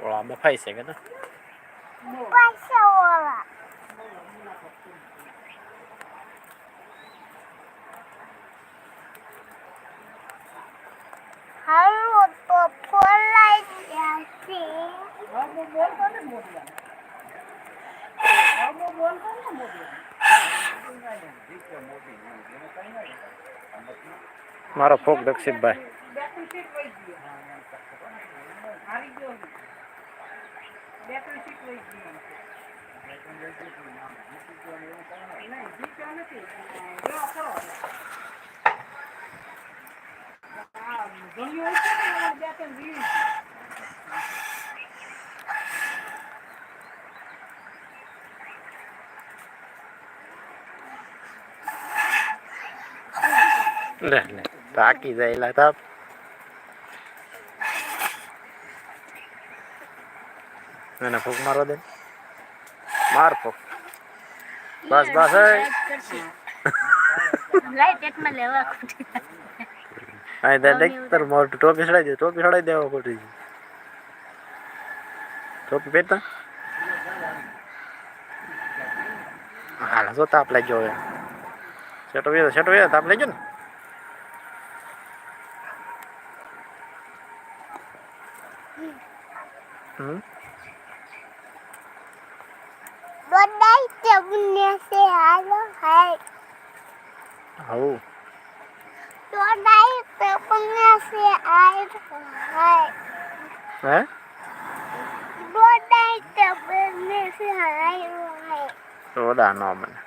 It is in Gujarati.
ઓળા બફાઈ છે કે ના પાછા ઓલા હાલો તો ફોલાઈ ગયા છે મારો ફોક દક્ષિતભાઈ લે લે. તાકી જાય લા એને ફૂક મારવા દે. માર ફૂક. બસ બસ અહીં દે દેખ તાર મોર ટોપી દે ટોપી ચડાઈ દેવા ખોટી ટોપી પહેરતા? હાલ જો તાપ લાગ્યો હવે. સેટો વેર સેટો વેર તાપ લાગ્યો ને? હમ? દોડાઈ તમને છે હાલો હાય. હાઉ દોડાઈ તમને સે હાય હાય. હે? દોડાઈ તમને છે હાય હાય. રોડા નો મને